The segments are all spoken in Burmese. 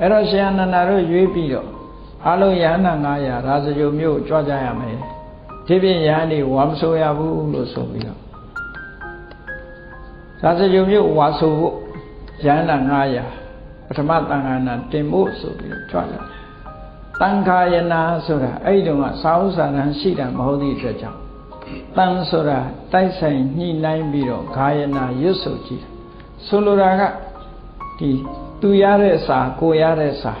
အဲ့တော့ရှင်အနန္ဒာတို့ရွေးပြီးတော့အလုံးယဟန္တာ900ရာဇဂုံမြို့ကြွကြရမယ်ဒီပြင်ယဟန်ဒီဝါမဆိုရဘူးလို့ဆိုပြီးတော့ရာဇဂုံမြို့ဝါဆိုဖို့ယဟန္တာ900ပထမတန်ခါနာတင်ဖို့ဆိုပြီးတော့ကြွလာတန်ခါယနာဆိုတာအဲ့ဒီတုန်းကစာဥစာရန်ရှိတာမဟုတ်သည့်အတွက်ကြောင့်တန်ဆိုတာတိုက်ဆိုင်ညှိနှိုင်းပြီးတော့ဂါယနာရွတ်ဆိုကြည့်ဆိုလိုတာကဒီ သူရတဲ့စာကိုရတဲ့စာ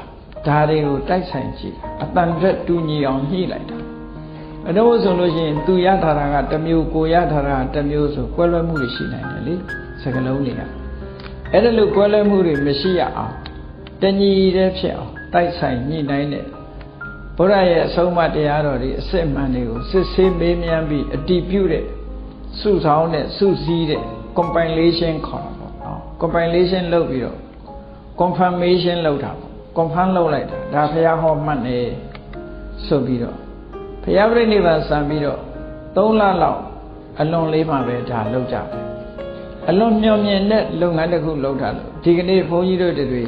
ဒါတွေကိုတိုက်ဆိုင်ကြည့်အတန်ရက်တူညီအောင်ညှိလိုက်တာအတော့ဆိုလို့ရှိရင်သူရထားတာကတစ်မျိုးကိုရထားတာကတစ်မျိုးဆိုကွဲလွဲမှုတွေရှိနိုင်တယ်လေစကလုံးတွေကအဲ့ဒါလို့ကွဲလွဲမှုတွေမရှိရအောင်တညီတဲ့ဖြစ်အောင်တိုက်ဆိုင်ညှိနှိုင်းတဲ့ဘုရားရဲ့အဆုံးအမတရားတော်တွေအစစ်မှန်တွေကိုစစ်ဆေးမေးမြန်းပြီးအတည်ပြုတဲ့စုဆောင်တဲ့စုစည်းတဲ့ compilation ခေါ်တာပေါ့နော် compilation လုပ်ပြီးတော့ confirmation လုပ်တာပေါ့ confirm လုပ်လိုက်တာဒါဘုရားဟောမှတ်နေဆိုပြီးတော့ဘုရားပြိဋိဘံစံပြီးတော့3လလောက်အလွန်လေးမှပဲဒါလုပ်ကြတယ်အလွန်မျှော်မြင်တဲ့လုပ်ငန်းတစ်ခုလုပ်တာလို့ဒီကနေ့ဘုန်းကြီးတို့တွေ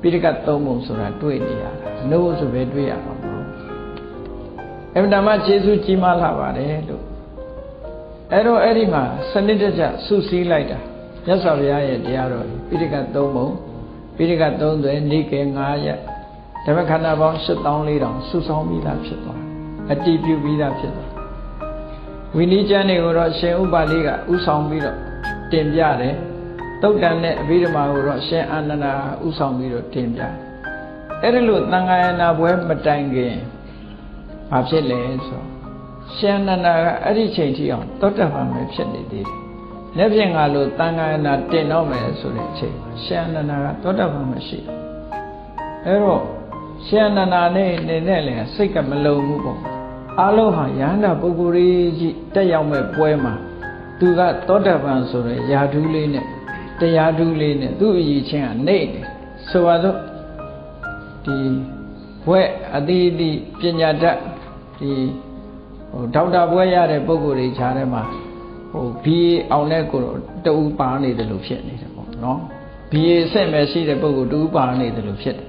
ပိဋကတ်သုံးပုံဆိုတာတွေ့နေရတာအလို့ဆိုပဲတွေ့ရမှာမဟုတ်အမှန်တမ်းကျေးဇူးကြီးမားလာပါတယ်လို့အဲ့တော့အဲ့ဒီမှာစနစ်တကျစုစည်းလိုက်တာမြတ်စွာဘုရားရဲ့တရားတော်ပိဋကတ်သုံးပုံ ပိဋကတ်သုံးသွဲနေကေ9ရက်ဓမ္မခန္ဓာပေါင်း8400စုဆောင်းပြီးသားဖြစ်သွားအတည်ပြုပြီးသားဖြစ်သွားဝိနည်းကျမ်းတွေကိုတော့ရှင်ဥပါလိကဥဆောင်ပြီးတော့တင်ပြတယ်တုတ်တန်နဲ့အဘိဓမ္မာကိုတော့ရှင်အာနန္ဒာဥဆောင်ပြီးတော့တင်ပြတယ်အဲ့ဒါလို့သံဃာယနာပွဲမတိုင်ခင်ဘာဖြစ်လဲဆိုရှင်အာနန္ဒာကအဲ့ဒီချိန်ထိအောင်တောတ္တပံပဲဖြစ်နေသေးတယ် လက်ဖြင့်ငါလို့တန်ခါနာတင်တော့မယ်ဆိုတဲ့အချိန်မှာရှင်အနန္ဒာကသောတာပန်မရှိအဲတော့ရှင်အနန္ဒာနဲ့နေနဲ့လည်းစိတ်ကမလုံဘူးပေါ့အလုံးဟာယန္တာပုဂ္ဂိုလ်ကြီးတက်ရောက်မဲ့ပွဲမှာသူကသောတာပန်ဆိုတဲ့ယာဓုလေးနဲ့တရားဓုလေးနဲ့သူ့အရေးချင်းကနေတယ်ဆိုတော့ဒီဘွဲ့အတိအတိပညာတတ်ဒီဟိုဒေါက်တာဘွဲ့ရတဲ့ပုဂ္ဂိုလ်တွေခြားထဲမှာ ဟို BA အောင်တဲ့ကိုတူပါနေတယ်လို့ဖြစ်နေတယ်ပေါ့နော် BA ဆက်မဲ့ရှိတဲ့ပုဂ္ဂိုလ်တူပါနေတယ်လို့ဖြစ်တယ်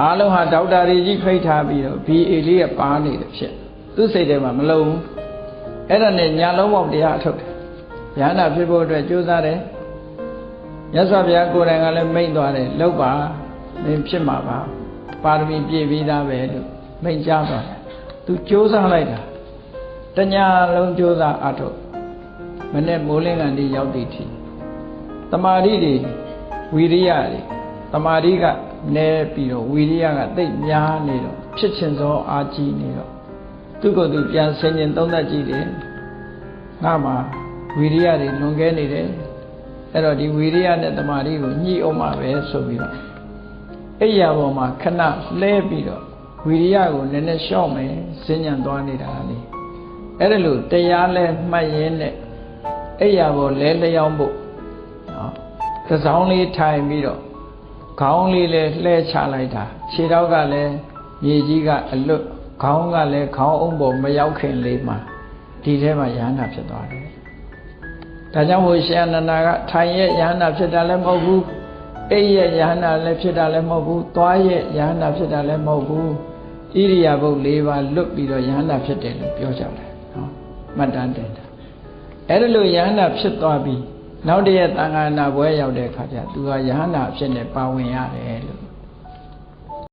အားလုံးဟာဒေါက်တာတွေကြီးဖိတ်ထားပြီးတော့ BA လေးကပါနေတယ်ဖြစ်သူစိတ်ထဲမှာမလုံဘူးအဲ့ဒါနဲ့ညာလုံးပေါက်တရားအထုတ်တယ်ဉာဏ်ဖြစ်ဖို့အတွက်ကြိုးစားတယ်မြတ်စွာဘုရားကိုယ်တိုင်ကလည်းမိန့်သွားတယ်လောက်ပါမင်းဖြစ်မှာပါပါရမီပြည့်ပြီးသားပဲလို့မိန့်ကြားသွားတယ်သူကြိုးစားလိုက်တာတညာလုံးကြိုးစားအထုတ် မနဲ့မိုးလင်းကန်ဒီရောက်တည်ထီတမာရီတွေဝီရိယတွေတမာရီကနဲပြီးတော့ဝီရိယကတိတ်များနေတော့ဖြစ်ချင်သောအာကြီးနေတော့သူ့ကိုယ်သူပြန်ဆင်ញင်သုံးသပ်ကြည့်တယ်ငါမှာဝီရိယတွေလွန်ကဲနေတယ်အဲ့တော့ဒီဝီရိယနဲ့တမာရီကိုညှိအောင်ပါပဲဆိုပြီးတော့အဲ့ရပေါ်မှာခဏလဲပြီးတော့ဝီရိယကိုနည်းနည်းရှော့မယ်ဆင်ញံသွားနေတာလေအဲ့ဒါလို့တရားလဲမှတ်ရင်းနဲ့ အဲ့ရပေါ်လဲလျောင်းဖို့နော်တစောင်းလေးထိုင်ပြီးတော့ခေါင်းလေးလဲလှဲချလိုက်တာခြေထောက်ကလည်းမြေကြီးကအလွတ်ခေါင်းကလည်းခေါင်းအုံပေါ်မရောက်ခင်လေးမှာဒီထဲမှာယန္တာဖြစ်သွားတယ်ဒါကြောင့်မို့ရှင်အနန္ဒာကထိုင်ရဲ့ယန္တာဖြစ်တာလည်းမဟုတ်ဘူးအိပ်ရဲ့ယန္တာလည်းဖြစ်တာလည်းမဟုတ်ဘူးသွားရဲ့ယန္တာဖြစ်တာလည်းမဟုတ်ဘူးဣရိယာပုတ်၄ပါးလွတ်ပြီးတော့ယန္တာဖြစ်တယ်လို့ပြောကြတယ်နော်မှတ်တမ်းတင်တာ အဲ့ဒါလို့ယန္တာဖြစ်သွားပြီးနောက်တည့်ရဲ့တန်ခါနာဘွဲရောက်တဲ့အခါကျသူကယဟန္တာအဖြစ်နဲ့ပါဝင်ရတယ်လို့